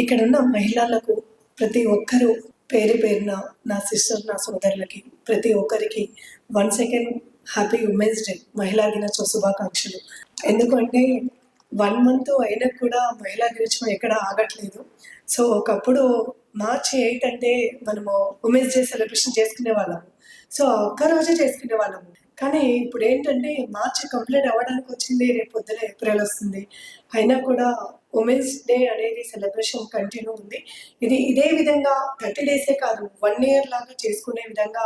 ఇక్కడ ఉన్న మహిళలకు ప్రతి ఒక్కరూ పేరు పేరున నా సిస్టర్ నా సోదరులకి ప్రతి ఒక్కరికి one second happy women's day మహిళా దినోత్సవ శుభాకాంక్షలు. ఎందుకంటే వన్ మంత్ అయినా కూడా మహిళా దినోత్సవం ఎక్కడ ఆగట్లేదు. సో ఒకప్పుడు మార్చి ఎయిట్ అంటే మనము ఉమెన్స్ డే సెలబ్రేషన్ చేసుకునే వాళ్ళము. సో ఒక్క రోజే చేసుకునే వాళ్ళము. కానీ ఇప్పుడు ఏంటంటే మార్చి కంప్లీట్ అవ్వడానికి వచ్చింది రేపు పొద్దున ఏప్రిల్ వస్తుంది. అయినా కూడా ఉమెన్స్ డే అనేది సెలబ్రేషన్ కంటిన్యూ ఉంది. ఇది ఇదే విధంగా థర్టీ డేసే కాదు వన్ ఇయర్ లాగా చేసుకునే విధంగా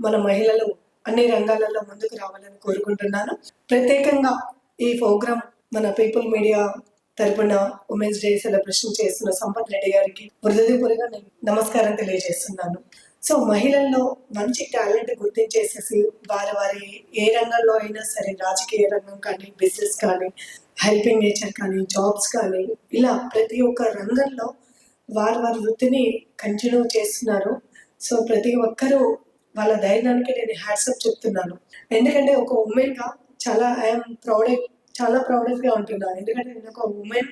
మన మహిళలు అన్ని రంగాలలో ముందుకు రావాలని కోరుకుంటున్నాను. ప్రత్యేకంగా ఈ ప్రోగ్రామ్ మన పీపుల్ మీడియా తరపున ఉమెన్స్ డే సెలబ్రేషన్ చేస్తున్న సంపత్ రెడ్డి గారికి హృదయపూర్వకంగా నేను నమస్కారం తెలియజేస్తున్నాను. సో మహిళల్లో మంచి టాలెంట్ గుర్తించేసేసి వారి వారి ఏ రంగంలో అయినా సరే రాజకీయ రంగం కానీ బిజినెస్ కానీ హెల్పింగ్ నేచర్ కానీ జాబ్స్ కానీ ఇలా ప్రతి ఒక్క రంగంలో వారి వారి వృత్తిని కంటిన్యూ చేస్తున్నారు. సో ప్రతి ఒక్కరూ వాళ్ళ ధైర్యానికి నేను హ్యాట్సప్ చెప్తున్నాను. ఎందుకంటే ఒక ఉమెన్గా చాలా ఐఎమ్ ప్రౌడ్ చాలా ప్రౌడ్గా ఉంటున్నాను. ఎందుకంటే నేను ఒక ఉమెన్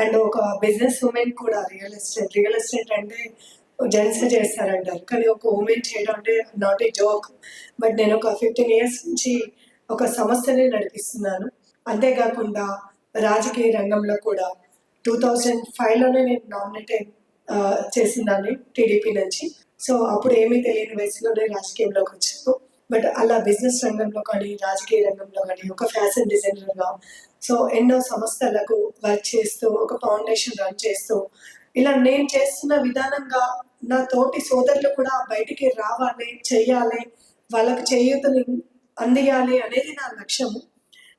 అండ్ ఒక బిజినెస్ ఉమెన్ కూడా రియల్ ఎస్టేట్ రియల్ ఎస్టేట్ అంటే జెంట్స్ చేస్తారంటారు కానీ ఒక ఉమెన్ చేయడం అంటే నాట్ ఏ జోక్ బట్ నేను ఒక ఫిఫ్టీన్ ఇయర్స్ నుంచి ఒక సంస్థని నడిపిస్తున్నాను. అంతేకాకుండా రాజకీయ రంగంలో కూడా టూ థౌజండ్ ఫైవ్లోనే నేను నామినేట్ చేసిందాన్ని టీడీపీ నుంచి. సో అప్పుడు ఏమీ తెలియని వయసులోనే రాజకీయంలోకి వచ్చాను. బట్ అలా బిజినెస్ రంగంలో కానీ రాజకీయ రంగంలో కానీ ఒక ఫ్యాషన్ డిజైనర్గా సో ఎన్నో సంస్థలకు వర్క్ చేస్తూ ఒక ఫౌండేషన్ రన్ చేస్తూ ఇలా నేను చేస్తున్న విధానంగా నా తోటి సోదరులు కూడా బయటికి రావాలి చేయాలి వాళ్ళకు చేయూతని అందియాలి అనేది నా లక్ష్యము.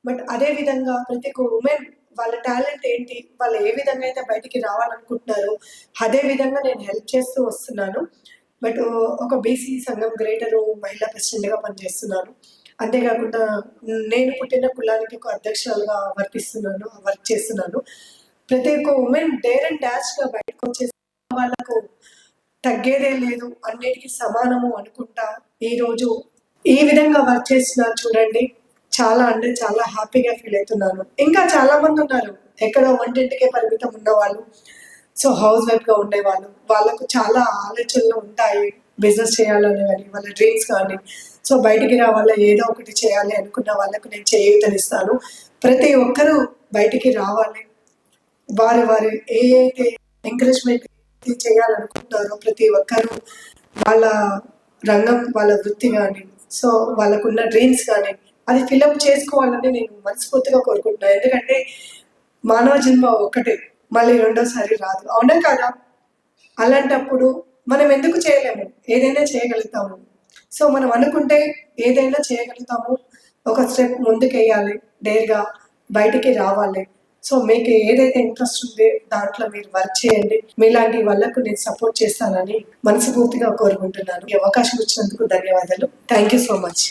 బట్ అదే విధంగా ప్రతి ఒక్క ఉమెన్ వాళ్ళ టాలెంట్ ఏంటి వాళ్ళు ఏ విధంగా అయితే బయటికి రావాలనుకుంటున్నారో అదే విధంగా నేను హెల్ప్ చేస్తూ వస్తున్నాను. బట్ ఒక బీసీ సంఘం గ్రేటరు మహిళా ప్రెసిడెంట్గా పనిచేస్తున్నాను. అంతేకాకుండా నేను పుట్టిన కులానికి ఒక అధ్యక్షురాలుగా వర్తిస్తున్నాను వర్క్ చేస్తున్నాను. ప్రతి ఒక్క ఉమెన్ డేర్ అండ్ డాష్గా బయటకు వచ్చేసి వాళ్ళకు తగ్గేదే లేదు. అన్నిటికీ సమానము అనుకుంటా ఈరోజు ఈ విధంగా వర్క్ చేస్తున్నా చూడండి. చాలా అంటే చాలా హ్యాపీగా ఫీల్ అవుతున్నాను. ఇంకా చాలా మంది ఉన్నారు. ఎక్కడో వంటింటికే పరిమితం ఉన్నవాళ్ళు. సో హౌస్ వైఫ్గా ఉండేవాళ్ళు. వాళ్ళకు చాలా ఆలోచనలు ఉంటాయి. బిజినెస్ చేయాలని కానీ వాళ్ళ డ్రీమ్స్ కానీ. సో బయటికి రావాలా? ఏదో ఒకటి చేయాలి అనుకున్న వాళ్ళకు నేను చేయూతనిస్తాను. ప్రతి ఒక్కరూ బయటికి రావాలి. వారి వారి ఏ అయితే ఎంకరేజ్మెంట్ చేయాలనుకుంటున్నారో ప్రతి ఒక్కరూ వాళ్ళ రంగం వాళ్ళ వృత్తి కానీ సో వాళ్ళకున్న డ్రీమ్స్ కానీ అది ఫిలప్ చేసుకోవాలని నేను మనస్ఫూర్తిగా కోరుకుంటున్నాను ఎందుకంటే మానవ జన్మ ఒక్కటే మళ్ళీ రెండోసారి రాదు. అవునా కాదా? అలాంటప్పుడు మనం ఎందుకు చేయలేము? ఏదైనా చేయగలుగుతాము. సో మనం అనుకుంటే ఏదైనా చేయగలుగుతాము. ఒక స్టెప్ ముందుకు వేయాలి డేర్గా బయటికి రావాలి. సో మీకు ఏదైతే ఇంట్రెస్ట్ ఉందో దాంట్లో మీరు వర్క్ చేయండి. మీలాంటి వాళ్ళకు నేను సపోర్ట్ చేస్తానని మనస్ఫూర్తిగా కోరుకుంటున్నాను. ఈ అవకాశం ఇచ్చినందుకు ధన్యవాదాలు. Thank you so much